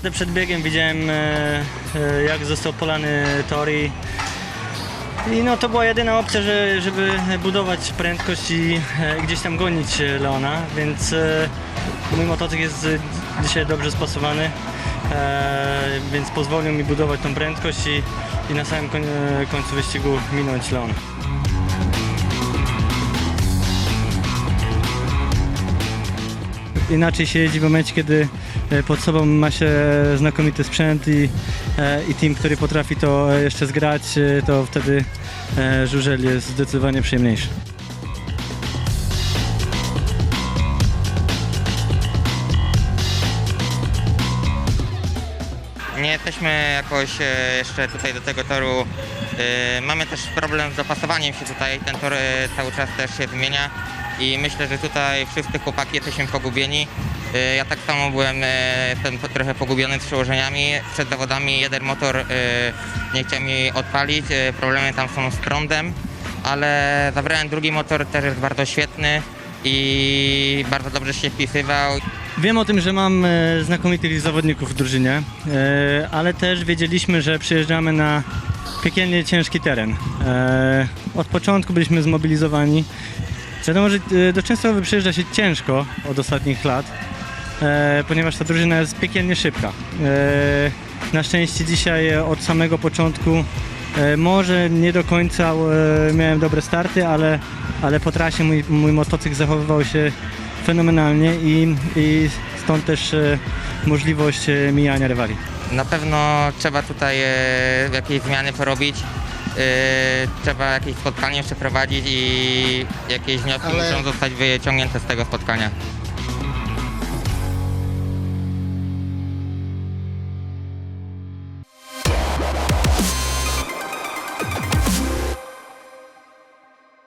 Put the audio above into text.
naprawdę przed biegiem widziałem, e, e, jak został polany Tori. I no to była jedyna opcja, że, żeby budować prędkość i e, gdzieś tam gonić Leona, więc mój motocykl jest dzisiaj dobrze spasowany, więc pozwolił mi budować tą prędkość i, i na samym koń, końcu wyścigu minąć Leona. Inaczej się jeździ w momencie, kiedy e, pod sobą ma się znakomity sprzęt i, e, i team, który potrafi to e, jeszcze zgrać, to wtedy żużel jest zdecydowanie przyjemniejszy. Nie jesteśmy jakoś jeszcze tutaj do tego toru. Mamy też problem z dopasowaniem się tutaj. Ten tor cały czas też się zmienia i myślę, że tutaj wszyscy chłopaki jesteśmy pogubieni. E, Ja tak samo byłem, e, jestem trochę pogubiony z przełożeniami. Przed zawodami jeden motor e, nie chciał mi odpalić, problemy tam są z prądem, ale zabrałem drugi motor, też jest bardzo świetny i bardzo dobrze się wpisywał. Wiem o tym, że mam znakomitych zawodników w drużynie, ale też wiedzieliśmy, że przyjeżdżamy na piekielnie ciężki teren. Od początku byliśmy zmobilizowani. Wiadomo, że e, do Częstochowy przyjeżdża się ciężko od ostatnich lat, e, ponieważ ta drużyna jest piekielnie szybka. E, Na szczęście dzisiaj od samego początku e, może nie do końca e, miałem dobre starty, ale, ale po trasie mój, mój motocykl zachowywał się fenomenalnie i, i stąd też e, możliwość mijania rywali. Na pewno trzeba tutaj jakieś zmiany porobić. E, trzeba jakieś spotkanie przeprowadzić i jakieś wnioski Ale- muszą zostać wyciągnięte z tego spotkania.